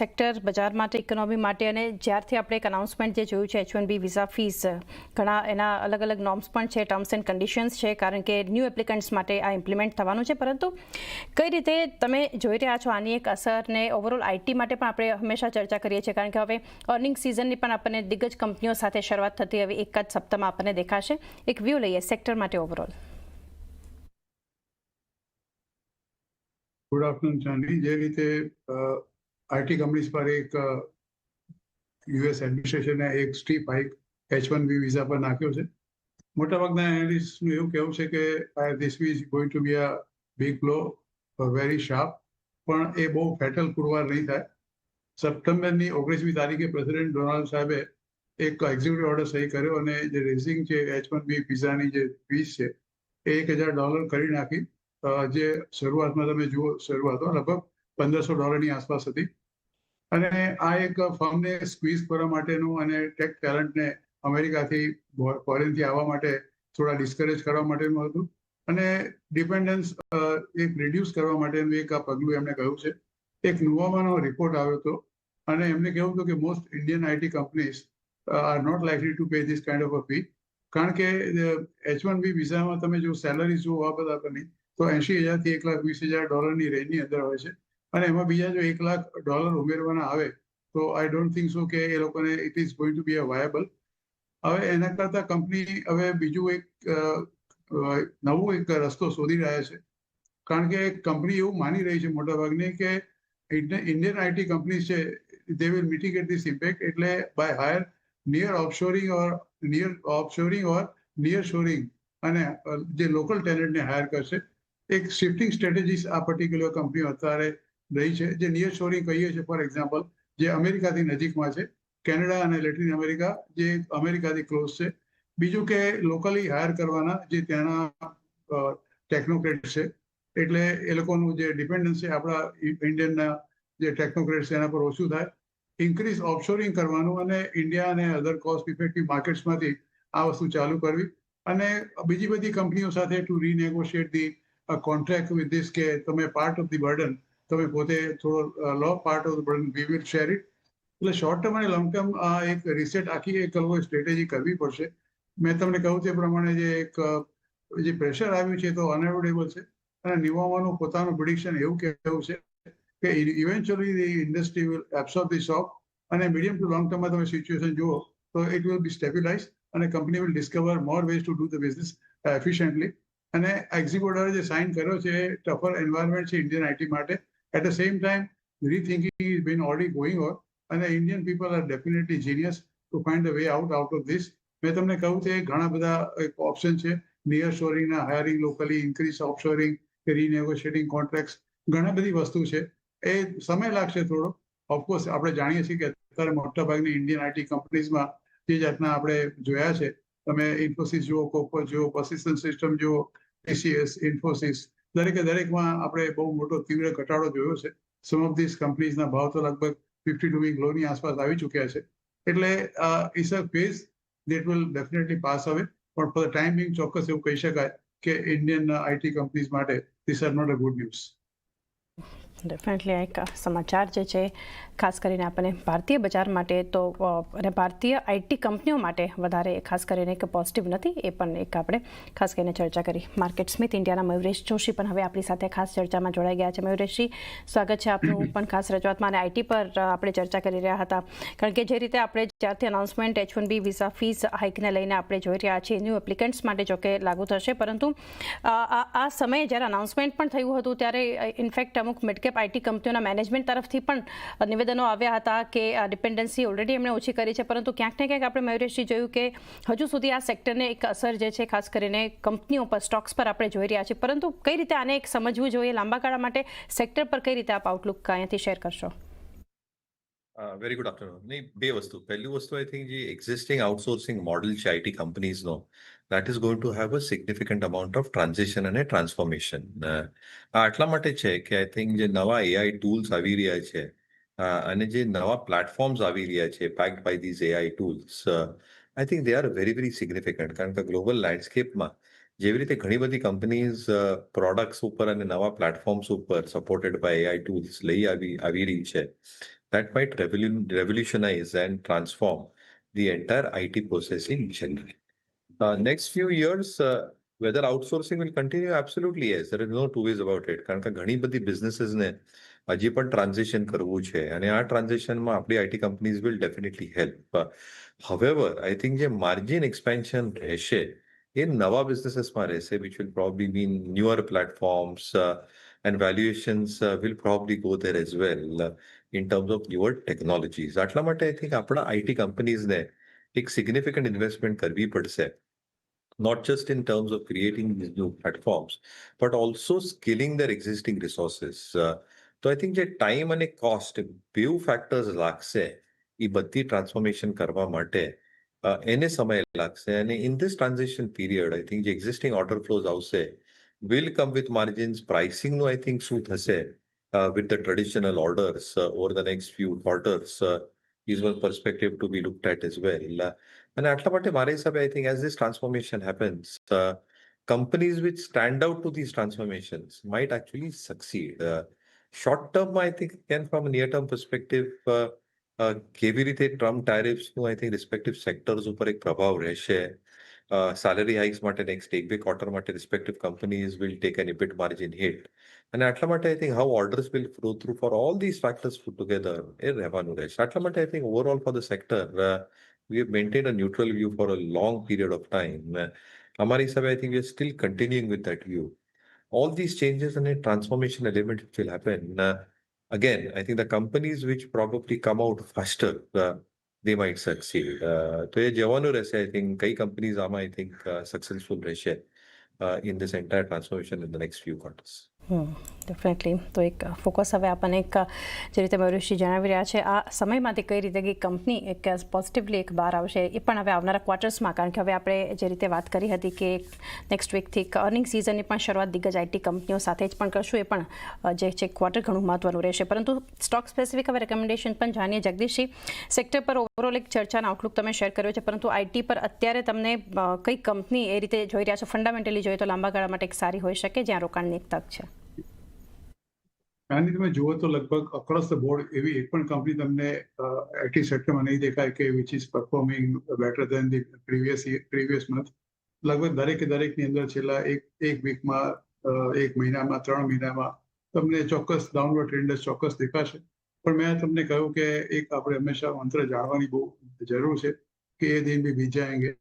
Sector બજાર માટે, economy માટે અને જ્યારથી આપણે એક અનાઉન્સમેન્ટ જે જોયું છે H one B visa fees ઘણા એના અલગ અલગ નોર્મ્સ પણ છે ટર્મ્સ એન્ડ કન્ડિશન્સ છે, કારણ કે ન્યૂ એપ્લિકન્ટ્સ માટે આ ઇમ્પ્લિમેન્ટ થવાનું છે. પરંતુ કઈ રીતે તમે જોઈ રહ્યા છો આની એક અસરને ઓવરઓલ આઈટી માટે પણ આપણે હંમેશા ચર્ચા કરીએ છીએ, કારણ કે હવે અર્નિંગ સિઝનની પણ આપણને દિગ્ગજ કંપનીઓ સાથે શરૂઆત થતી હવે એક જ સપ્તાહમાં આપણને દેખાશે. એક વ્યૂ લઈએ સેક્ટર માટે ઓવરઓલ ગુડ આફ્ટરનૂન ચાંદી જે રીતે આઈટી કંપનીઝ પર એક યુએસ એડમિનિસ્ટ્રેશને એક steep hike H one B visa પર નાખ્યો છે. મોટાભાગના એનાલિસ્ટનું એવું કહેવું છે કે this is going to be a big blow very sharp પણ એ બહુ ફેટલ પુરવાર નહીં થાય. સપ્ટેમ્બરની ઓગણીસમી તારીખે પ્રેસિડેન્ટ ડોનાલ્ડ સાહેબે એક એક્ઝિક્યુટિવ ઓર્ડર સહી કર્યો અને જે રેઝિંગ છે એચ વન બી વિઝાની જે ફીસ છે, એ એક હજાર ડોલર કરી નાખી. જે શરૂઆતમાં તમે જુઓ, શરૂઆતમાં લગભગ પંદરસો ડોલરની આસપાસ હતી. અને આ એક ફર્મને સ્ક્વીઝ કરવા માટેનું અને ટેક ટેલેન્ટને અમેરિકાથી ફોરેનથી આવવા માટે થોડા ડિસ્કરેજ કરવા માટેનું હતું. અને ડિપેન્ડન્સ એક રિડ્યુસ કરવા માટેનું એક આ પગલું એમણે કહ્યું છે. એક નુવામાનો રિપોર્ટ આવ્યો હતો અને એમને કહેવું હતું કે most Indian IT companies are not likely to pay this kind of a fee કારણ કે એચ વન બી વિઝામાં તમે જો સેલરી જુઓ, આ બધા પરની તો એંશી હજારથી એક લાખ વીસ હજાર ડોલરની રેન્જની અંદર હોય છે. અને એમાં બીજા જો એક લાખ ડોલર ઉમેરવાના આવે, તો આઈ ડોન્ટ થિંક સો કે એ લોકોને it is going to be a viable હવે એના કરતાં કંપની હવે બીજું એક નવું એક રસ્તો શોધી રહ્યા છે. કારણ કે કંપની એવું માની રહી છે મોટાભાગની કે ઇન્ડિયન આઈટી કંપની છે they will mitigate this impact એટલે by higher near offshoring or near offshoring or near shoring અને જે લોકલ ટેલેન્ટને હાયર કરશે. એક શિફ્ટિંગ સ્ટ્રેટેજીસ આ પર્ટિક્યુલર કંપનીઓ અત્યારે રહી છે. જે નિયર શોરિંગ કહીએ છીએ ફોર એક્ઝામ્પલ જે અમેરિકાથી નજીકમાં છે. કેનેડા અને લેટિન અમેરિકા, જે અમેરિકાથી ક્લોઝ છે. બીજું કે લોકલી હાયર કરવાના જે ત્યાંના ટેકનોક્રેટ છે. એટલે એ લોકોનું જે ડિપેન્ડન્સ છે, આપણા ઇન્ડિયનના જે ટેકનોક્રેટ છે, એના પર ઓછું થાય. ઇન્ક્રીઝ ઓફશોરિંગ કરવાનું અને ઇન્ડિયા અને અધર કોસ્ટ ઇફેક્ટિવ માર્કેટ્સમાંથી આ વસ્તુ ચાલુ કરવી. અને બીજી બધી કંપનીઓ સાથે to renegotiate the contract with this કે તમે પાર્ટ ઓફ ધી બર્ડન તમે પોતે થોડો લો part of burden we will share it એટલે શોર્ટ ટર્મ અને લોંગ ટર્મ આ એક રિસેટ આખી એક લોકો સ્ટ્રેટેજી કરવી પડશે. મેં તમને કહ્યું તે પ્રમાણે જે એક જે પ્રેશર આવ્યું છે તો અનએવોર્ડેબલ છે. અને નિવામાનું પોતાનું પ્રિડિક્શન એવું કહેવું છે કે eventually the industry will absorb the shop અને મીડિયમ ટુ લોંગ ટર્મમાં તમે સિચ્યુએશન જુઓ, તો ઇટ વિલ બી સ્ટેબિલાઇઝ અને company will discover more ways to do the business efficiently અને એક્ઝિક્યુટરે જે સાઇન કર્યો છે ટફર એન્વાયરમેન્ટ છે ઇન્ડિયન આઈટી માટે at the same rethinking has been already going on, and અને Indian people are definitely genius to find a way out out of this. મેં તમને કહ્યું છે ઘણા બધા ઓપ્શન છે near શોરિંગના hiring locally increase offshoring renegotiating contract ઘણા બધી વસ્તુ છે એ સમય લાગશે થોડો ઓફકોર્સ આપણે જાણીએ છીએ કે અત્યારે મોટાભાગની ઇન્ડિયન આઈટી કંપનીઝમાં જે જાતના આપણે જોયા છે તમે ઇન્ફોસિસ જુઓ કોકો જુઓ પર્સિસ્ટન્ટ સિસ્ટમ જુઓ ટીસીએસ ઇન્ફોસિસ દરેકે દરેકમાં આપણે બહુ મોટો તીવ્ર ઘટાડો જોયો છે. સમ ઓફ ધીસ કંપનીઝના ભાવ તો લગભગ ફિફ્ટી ટુ વીક લોની આસપાસ આવી ચૂક્યા છે. એટલે it's a phase that will definitely pass હવે પણ ફોર ધ ટાઈમ બિંગ ચોક્કસ એવું કહી શકાય કે ઇન્ડિયન આઈટી કંપનીઝ માટે this are not a good news definitely એક સમાચાર જે છે ખાસ કરીને આપણને ભારતીય બજાર માટે તો અને ભારતીય આઈટી કંપનીઓ માટે વધારે ખાસ કરીને એક પોઝિટિવ નથી એ પણ એક આપણે ખાસ કરીને ચર્ચા કરી. માર્કેટ સ્મિથ ઇન્ડિયાના મયુરેશ જોશી પણ હવે આપણી સાથે ખાસ ચર્ચામાં જોડાઈ ગયા છે. મયુરેશજી સ્વાગત છે આપનું પણ ખાસ રજૂઆતમાં. અને આઈટી પર આપણે ચર્ચા કરી રહ્યા હતા. કારણ કે જે રીતે આપણે જ્યારથી announcement H one B visa fees હાઇકને લઈને આપણે જોઈ રહ્યા છીએ ન્યૂ એપ્લિકન્ટ્સ માટે જોકે લાગુ થશે. પરંતુ આ આ સમયે જ્યારે અનાઉન્સમેન્ટ પણ થયું હતું ત્યારે ઇનફેક્ટ અમુક મિડકેપ આઈટી કંપનીઓના મેનેજમેન્ટ તરફથી પણ નિવેદનો આવ્યા હતા કે ડિપેન્ડન્સી ઓલરેડી એમણે ઓછી કરી છે, પરંતુ ક્યાંક ને ક્યાંક આપણે મયુરેશજી જોયું કે હજુ સુધી આ સેક્ટરને એક અસર જે છે, ખાસ કરીને કંપનીઓ પર, સ્ટોક્સ પર આપણે જોઈ રહ્યા છીએ. પરંતુ કઈ રીતે આને એક સમજવું જોઈએ, લાંબા ગાળા માટે સેક્ટર પર કઈ રીતે આપ આઉટલુક અહીંયાથી શેર કરશો? વેરી ગુડ આફ્ટરનૂન નહીં બે વસ્તુ પહેલી વસ્તુ આઈ થિંક જે એક્ઝિસ્ટિંગ આઉટસોર્સિંગ મોડલ છે IT કંપનીઝનો that is going to have a significant amount of transition અને ટ્રાન્સફોર્મેશન આટલા માટે છે કે આઈ થિંક જે નવા એઆઈ ટૂલ્સ આવી રહ્યા છે અને જે નવા પ્લેટફોર્મ્સ આવી રહ્યા છે packed by these AI tools I think they are very very significant કારણ કે ગ્લોબલ લેન્ડસ્કેપમાં જેવી રીતે ઘણી બધી કંપનીઝ પ્રોડક્ટ્સ ઉપર અને નવા પ્લેટફોર્મ્સ ઉપર સપોર્ટેડ બાય એઆઈ ટૂલ્સ લઈ આવી આવી રહી છે that might revolu- revolutionize and transform the entire IT process in general. Uh, next few years, uh, whether outsourcing will continue, absolutely yes. There is no two ways about it. કારણ કે ઘણી બધી businesses ને હજી પણ transition કરવું છે અને આ ટ્રાન્ઝિશનમાં આપણી IT companies will definitely help however I think જે માર્જિન એક્સપેન્શન રહેશે એ નવા બિઝનેસીસમાં રહેશે which will probably mean newer platforms and valuations will probably go there as well in terms of newer technologies આટલા માટે આઈ થિંક આપણા IT કંપનીઝને એક સિગ્નિફિકન્ટ ઇન્વેસ્ટમેન્ટ કરવી પડશે. Not just in terms of creating these new platforms but also skilling the existing. Uh, તો I think જે time અને cost બે ફેક્ટર્સ લાગશે એ બધી ટ્રાન્સફોર્મેશન કરવા માટે એને સમય લાગશે. અને in this transaction period I think જે એક્ઝિસ્ટિંગ ઓર્ડર ફ્લોઝ આવશે વિલ કમ વિથ માર્જિન્સ પ્રાઇસિંગનું આઈ થિંક શું થશે? With the traditional orders over the next few quarters is one perspective to be looked at as well. Uh, અને આટલા માટે મારા હિસાબે I think as this transformation happens companies which stand out to these transformations might actually succeed. Uh, short term, I think, again, from a near term perspective, uh, uh, કેવી રીતે Trump ટેરિફ્સનું I think respective sectors ઉપર એક પ્રભાવ રહેશે salary hikes માટે next એક બે quarter માટે respective companies will take an EBIT margin hit અને આટલા માટે I think how orders will flow through for all this factors put together એ રહેવાનું રહેશે આટલા માટે I think overall for the sector we have maintained a neutral view for a long period of time. Uh, Amari Sabe, I think we are still continuing with that view. All these changes and a transformation element which will happen. Uh, again, I think the companies which probably come out faster, uh, They might succeed. Uh, તો એ જવાનું રહેશે, I think, કઈ companies આમાં, think, uh, successful રહેશે uh, in this entire transformation in the next few quarters. Definitely તો એક focus હવે આપણને એક જે રીતે મયુરસિંહ જણાવી રહ્યા છે, આ સમયમાંથી કઈ રીતે કંપની એક પોઝિટિવલી એક બહાર આવશે, એ પણ હવે આવનારા ક્વાર્ટર્સમાં કારણ કે હવે આપણે જે રીતે વાત કરી હતી કે નેક્સ્ટ વીકથી અર્નિંગ સિઝનની પણ શરૂઆત દિગ્ગજ આઈટી કંપનીઓ સાથે જ પણ કરશું, એ પણ જે છે ક્વાર્ટર ઘણું મહત્વનું રહેશે. પરંતુ સ્ટોક સ્પેસિફિક હવે રેકમેન્ડેશન પણ જાણીએ જગદીશજી. સેક્ટર પર ઓવરઓલ એક ચર્ચાનો આઉટલુક તમે શેર કર્યો છે, પરંતુ આઈટી પર અત્યારે તમને કઈ કંપની એ રીતે જોઈ રહ્યા છો? ફંડામેન્ટલી જોઈએ તો લાંબા ગાળા માટે એક સારી હોઈ શકે, જ્યાં રોકાણની એક તક છે. આની તમે જુઓ તો લગભગ અક્રોસ ધ બોર્ડ એવી એક પણ કંપની તમને આઈટી સેક્ટરમાં નહીં દેખાય કે which is performing better than the previous previous month લગભગ દરેકે દરેકની અંદર છેલ્લા એક એક વીકમાં એક મહિનામાં, ત્રણ મહિનામાં તમને ચોક્કસ ડાઉનવર્ડ ટ્રેન્ડ ચોક્કસ દેખાશે. પણ મેં તમને કહ્યું કે એક આપણે હંમેશા મંત્ર જાણવાની બહુ જરૂર છે કે એ દિન બી બીત જાયંગે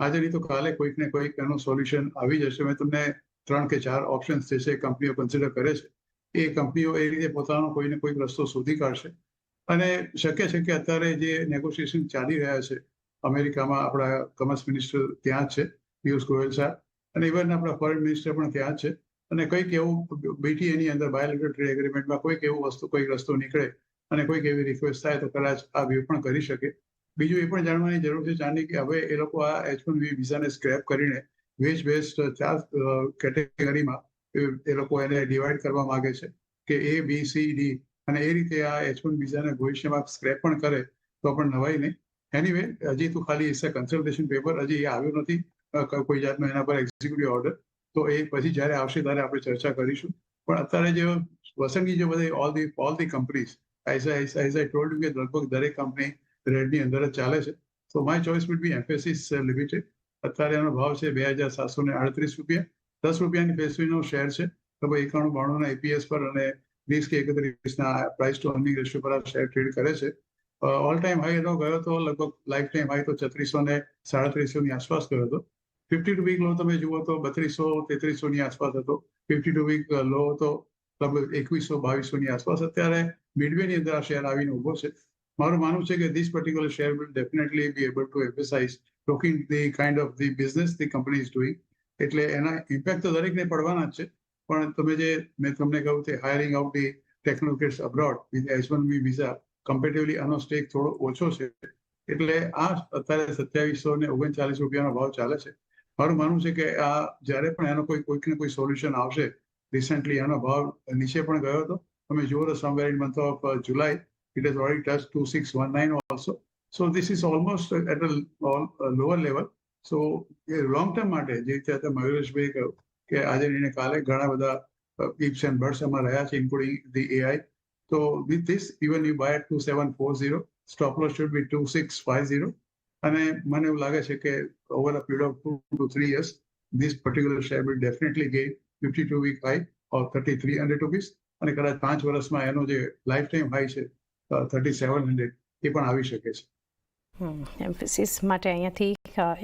આજે નહીં તો કાલે કોઈક ને કોઈક એનું સોલ્યુશન આવી જશે. મેં તમને ત્રણ કે ચાર ઓપ્શન્સ જે છે કંપનીઓ કન્સિડર કરે છે. એ કંપનીઓ એ રીતે પોતાનો કોઈને કોઈક રસ્તો શોધી કાઢશે. અને શક્ય છે કે અત્યારે જે નેગોશિએશન ચાલી રહ્યા છે, અમેરિકામાં આપણા કોમર્સ મિનિસ્ટર ત્યાં જ છે, પિયુષ ગોયલ સાહેબ, અને ઇવન આપણા ફોરેન મિનિસ્ટર પણ ત્યાં જ છે. અને કંઈક એવું બીટી એની અંદર બાયોલેટર ટ્રેડ એગ્રીમેન્ટમાં કોઈક એવું વસ્તુ કોઈક રસ્તો નીકળે અને કોઈક એવી રિક્વેસ્ટ થાય તો કદાચ આ વ્યૂ પણ કરી શકે. બીજું એ પણ જાણવાની જરૂર છે જાણની કે હવે એ લોકો આ એચ વન વી વિઝાને સ્ક્રેપ કરીને વેજ બેસ્ડ ચાર કેટેગરીમાં એ લોકો એને ડિવાઈડ કરવા માંગે છે કે એ બી સી ડી અને એ રીતે આ એચ વન વિઝાને ભવિષ્યમાં સ્ક્રેપ પણ કરે, તો પણ નવાઈ નહીં. એનીવે હજી તો ખાલી ઇટ્સ કન્સલ્ટેશન પેપર હજી એ આવ્યું નથી કોઈ જાતનો એના પર એક્ઝિક્યુટિવ ઓર્ડર તો એ પછી જ્યારે આવશે ત્યારે આપણે ચર્ચા કરીશું. પણ અત્યારે જે વસંતની જે બધી all the all the companies as as I told you કે લગભગ દરેક કંપની રેડની અંદર જ ચાલે છે. તો my choice would be Mphasis limited અત્યારે એનો ભાવ છે બે હજાર સાતસો ને આડત્રીસ રૂપિયા. દસ રૂપિયાની ફેસવીનો શેર છે. લગભગ એકાણું બાણુંના એપીએસ પર અને વીસ કે એકત્રીસના પ્રાઇસ ટુ અર્નિંગ રેશિયો પર આ શેર ટ્રેડ કરે છે. ઓલ ટાઈમ હાઈ એનો ગયો તો લગભગ લાઈફ ટાઈમ હાઈ તો છત્રીસો ને સાડત્રીસોની આસપાસ ગયો હતો. ફિફ્ટી ટુ વીક લો તમે જુઓ તો બત્રીસો તેત્રીસોની આસપાસ હતો. ફિફ્ટી ટુ વીક લો તો લગભગ એકવીસો બાવીસોની આસપાસ. અત્યારે મિડવેની અંદર આ શેર આવીને ઊભો છે. મારું માનવું છે કે this particular share will definitely be able to emphasize looking the kind of the business the company is doing એટલે એના ઇમ્પેક્ટ તો દરેકને પડવાના જ છે પણ તમે જે મેં તમને કહ્યું તે hiring out the technocrats abroad with H one B visa comparatively આનો સ્ટેક થોડો ઓછો છે એટલે આ અત્યારે સત્યાવીસો ને ઓગણચાલીસ રૂપિયાનો ભાવ ચાલે છે મારું માનવું છે કે આ જ્યારે પણ એનો કોઈ કોઈક ને કોઈ સોલ્યુશન આવશે રિસેન્ટલી એનો ભાવ નીચે પણ ગયો હતો તમે જુઓ તો somewhere in month of July it has already touched 2619 also. So this is almost at a a lower level. So એ લોંગ ટર્મ માટે જે રીતે મયુરેશભાઈ કહ્યું કે આજે ને કાલે ઘણા બધા ઇપ્સ એન્ડ બર્ડ્સ એમાં રહ્યા છે including the AI this, even you buy at two seven four zero, stop loss should be two six five zero. અને મને એવું લાગે છે કે over a period of two to three years, this particular share will definitely gain fifty two week high or thirty three hundred rupees. અને કદાચ પાંચ વર્ષમાં એનો જે લાઈફ ટાઈમ હાઈ છે થર્ટી સેવન હંડ્રેડ એ પણ આવી શકે છે એમ્ફિસિસ માટે અહીંયાથી અ,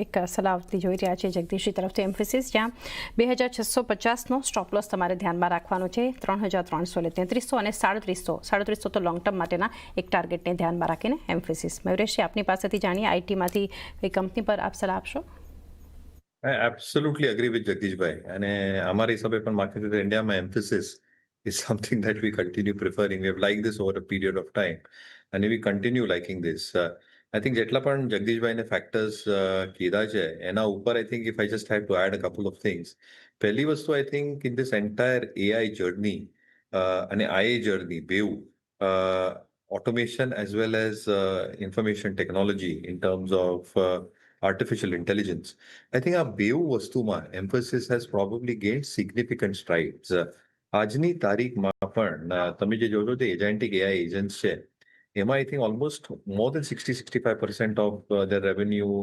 એક સલાહ આવતી જોઈ રહ્યા છે જગદીશજી તરફથી એમ્ફિસિસ જ્યાં બે હજાર છસો પચાસનો સ્ટોપલોસ તમારે ધ્યાનમાં રાખવાનો છે ત્રણ હજાર ત્રણસો એટલે તેત્રીસો અને સાડત્રીસો સાડત્રીસો તો લોંગ ટર્મ માટેના એક ટાર્ગેટને ધ્યાનમાં રાખીને એમ્ફિસિસ મયુરેશજી આપની પાસેથી જાણીએ આઈટીમાંથી કોઈ કંપની પર આપ સલાહ આપશો એબ્સોલ્યુટલી absolutely વિથ જગદીશભાઈ. અને અમારા હિસાબે પણ માર્કેટ ઇન્ડિયામાં emphasis is something that we continue preferring. We have liked this over a period of time અને we continue liking this. I think જેટલા પણ જગદીશભાઈને ફેક્ટર્સ કીધા છે એના ઉપર I think if I just have to add a couple of things પહેલી વસ્તુ I think in this entire AI journey અને આઈ જર્ની બેઉ automation as well as uh, information technology in terms of uh, artificial intelligence. I think આ બેઉ વસ્તુમાં emphasis has probably gained significant strides. Uh, આજની તારીખમાં પણ uh, તમે જે જોજો તે એજન્ટિક એઆઈ એજન્ટ્સ છે એમાં I think almost more than sixty sixty five percent of the revenue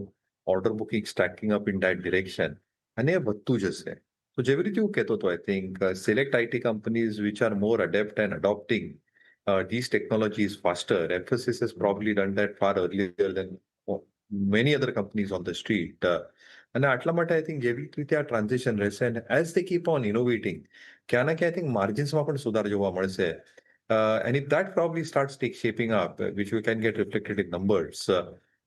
order booking stacking up in that direction અને એ વધતું જશે તો જેવી રીતે હું કહેતો હતો I think select IT companies which are more adept and adopting uh, these technologies faster. Emphasis has probably done that far earlier than uh, many other companies on the street. Uh, અને આટલા માટે I think જેવી રીતે આ transition રહેશે અને as they keep on innovating ક્યાં ના ક્યાં આઈ થિંક માર્જિન્સમાં પણ સુધાર જોવા મળશે And if that probably start take shaping up which we can get reflected in numbers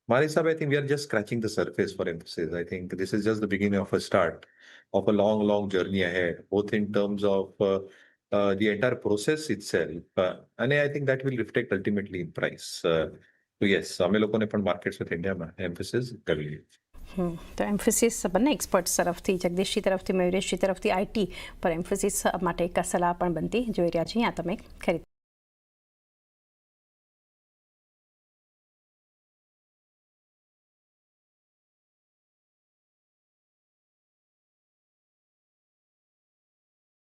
મારા હિસાબે I think we are just scratching the surface for Mphasis I think this is just the beginning of a start of a long, long journey ahead, both in terms of uh, uh, the entire process itself. Uh, and I think that will reflect ultimately in price. Uh, so yes, અમે લોકોને પણ markets with ઇન્ડિયામાં એમ્ફસિસ કરવી હમ, તો એમ્ફિસિસ બંને experts તરફથી જગદીશજી તરફથી મયુરેશજી તરફથી આઈટી પર એમ્ફિસિસ માટે એક સલાહ પણ બનતી જોઈ રહ્યા છીએ આ તમે ખરી